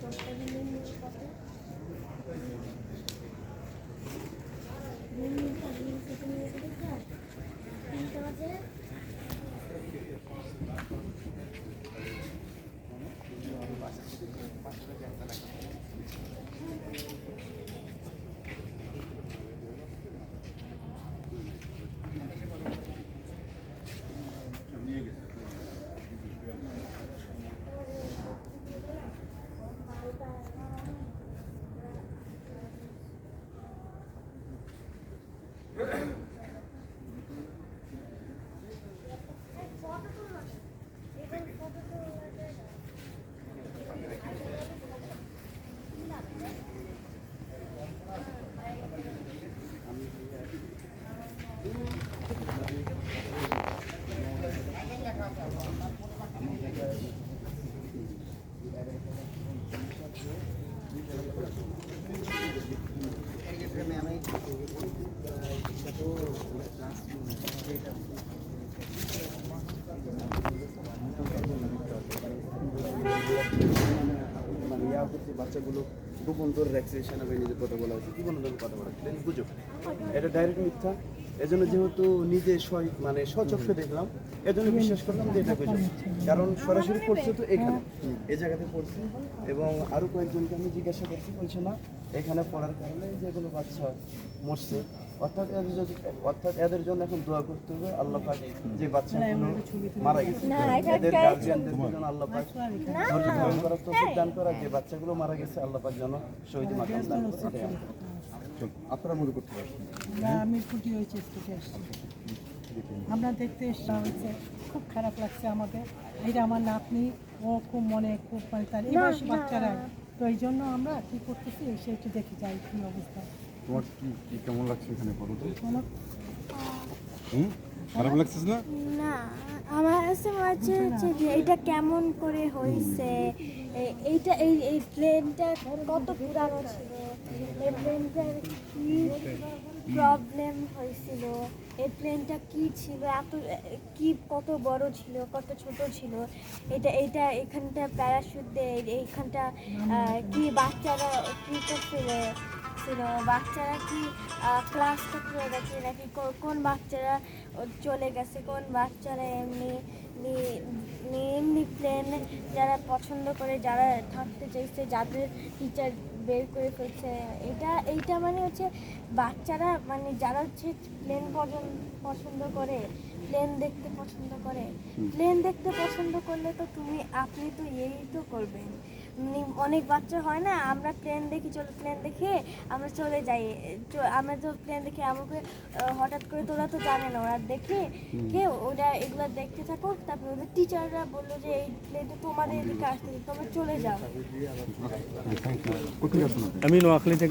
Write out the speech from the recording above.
দশটা বাচ্চাগুলো গোপন করে রাখছে সেনাবাহিনীদের কথা বলা হচ্ছে। কি কোনো কথা বলা গুজব এটা ডাইরেক্ট মিথ্যা? এজন্য যেহেতু নিজে মানে স্বচক্ষে দেখলাম এজন্য বিশ্বাস করলাম যে এটা গুজব কারণ সরাসরি পড়ছে তো এখানে এই জায়গাতে পড়ছে। এবং আরও কয়েকজনকে আমি জিজ্ঞাসা করছি বলছে না এখানে পড়ার কারণে যেগুলো বাচ্চা মরছে অর্থাৎ এদের যদি- অর্থাৎ এদের জন্য এখন দোয়া করতে হবে আল্লাহ পাক যে বাচ্চাগুলো মারা গেছে। এদের গার্জিয়ানদের জন্য আল্লাহ পাক ধৈর্য ধারণ করার তৌফিক দান করা যে বাচ্চাগুলো মারা গেছে আল্লাহ পাক যেন শহীদ মাকাম দান করে। আপনারা মনে করতে পারছেন। না আমি ফুটি হয়েছে স্কুটি আসছি। আমরা দেখতে এসছি হয়েছে খুব খারাপ লাগছে আমাদের। এটা আমার নাতনি ও খুব মনে খুব মানে তার এই বয়সী বাচ্চারা। তো এই জন্য আমরা কি করতেছি এসে একটু দেখে যাই কি অবস্থা। তোমার কি কি কেমন লাগছে এখানে বলো তো? খারাপ লাগছে না? না আমার কাছে মনে হচ্ছে যে এটা কেমন করে হয়েছে। এইটা, এই এই প্লেনটা কত পুরানো ছিল? এই প্লেনটার কি প্রবলেম হয়েছিল? এই প্লেনটা কি ছিল? এত কি কত বড় ছিল? কত ছোট ছিল? এটা এটা এখানটা প্যারাশুট দিয়ে এইখানটা কি বাচ্চারা কি করছিল? ছিল, বাচ্চারা কি ক্লাস করতে গেছে নাকি কোন বাচ্চারা চলে গেছে? কোন বাচ্চারা এমনি এমনি প্লেনে যারা পছন্দ করে যারা থাকতে চাইছে যাদের টিচার বের করে ফেলছে এটা এইটা মানে হচ্ছে বাচ্চারা মানে যারা হচ্ছে প্লেন পছন্দ করে প্লেন দেখতে পছন্দ করে প্লেন দেখতে পছন্দ করলে তো তুমি আপনি তো এই তো করবেন। অনেক বাচ্চা হয় না আমরা প্লেন দেখি চলে প্লেন দেখে আমরা চলে যাই। আমরা তো প্লেন দেখে আমাকে হঠাৎ করে তোরা তো জানে না ওরা দেখে কে ওরা এগুলো দেখতে থাকো তারপরে ওদের টিচাররা বলল যে এই প্লেনটা তোমাদের এদিকে আসতে তোমরা চলে যাও? আমি নোয়াখালী থেকে